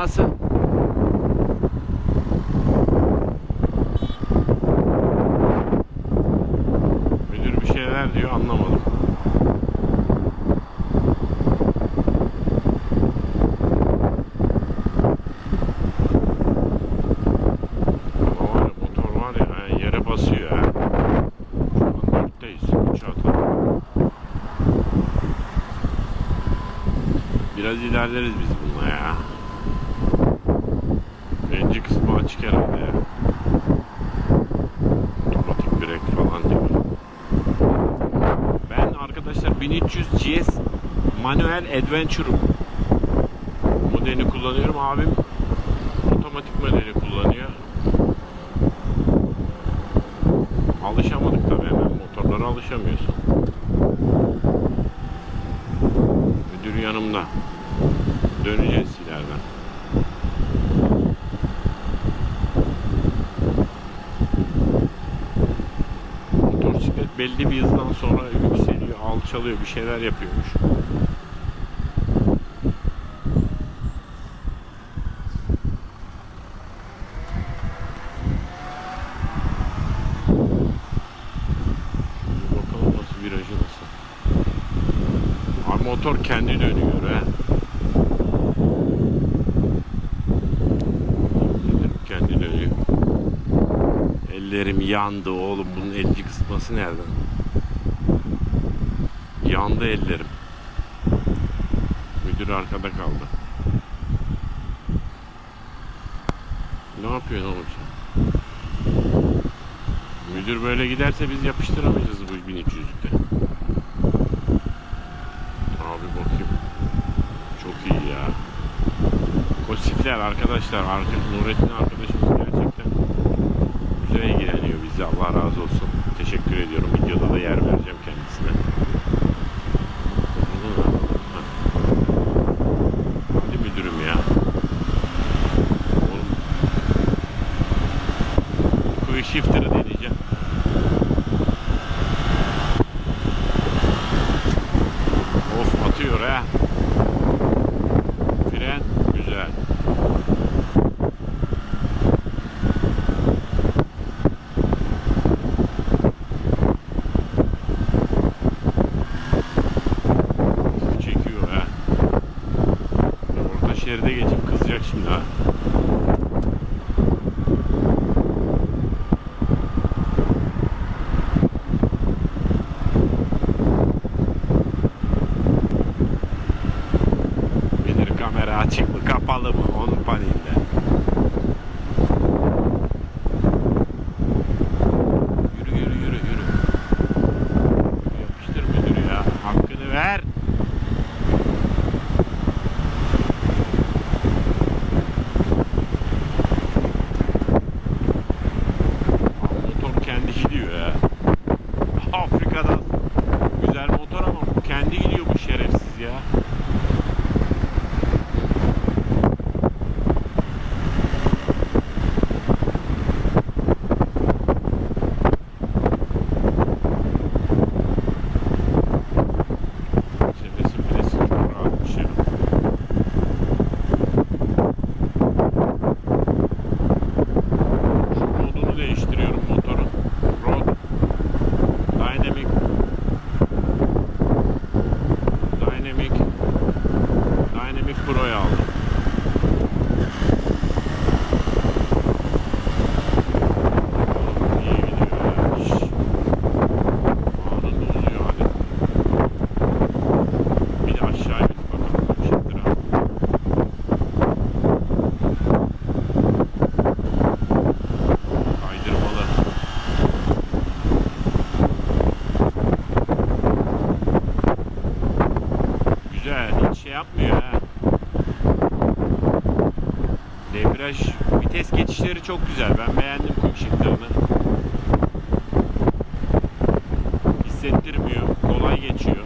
Nasıl? Müdür bir şeyler diyor anlamadım. Biraz ilerleriz biz bununla ya. Birinci kısmı açık herhalde ya. Otomatik brek falan diyor. Ben arkadaşlar 1300 GS manuel adventure modelini kullanıyorum. Abim otomatik modeli kullanıyor. Alışamadık tabii hemen motorlara alışamıyorsun. Müdür yanımda. Döneceğiz belli bir hızdan sonra yükseliyor, alçalıyor, bir şeyler yapıyormuş. Bakalım nasıl virajı nasıl. Abi motor kendi dönüyor ha. Dedim, Kendi dönüyor. Ellerim yandı oğlum. Bunun elci kısması nereden? Yandı ellerim. Müdür arkada kaldı. Ne yapıyorsun oğlum sen? Müdür böyle giderse biz yapıştıramayacağız bu 1300'lükte. Abi bakayım. Çok iyi ya. Kosifler arkadaşlar. Arka, Nurettin arkadaşımız Allah razı olsun. Teşekkür ediyorum. Videoda da yer vereceğim kendisine. Hadi müdürüm ya. Oğlum. Quick shifter'ı deneyeceğim. Şeride geçip kızacak şimdi ha. Bilir kamera açık kapalı mı onun paniğinde. Yürü yürü yürü yürü. Yapıştır müdür ya. Hakkını ver. Debriyaj, vites geçişleri çok güzel. Ben beğendim quick shifter'ını. Hissettirmiyor, kolay geçiyor.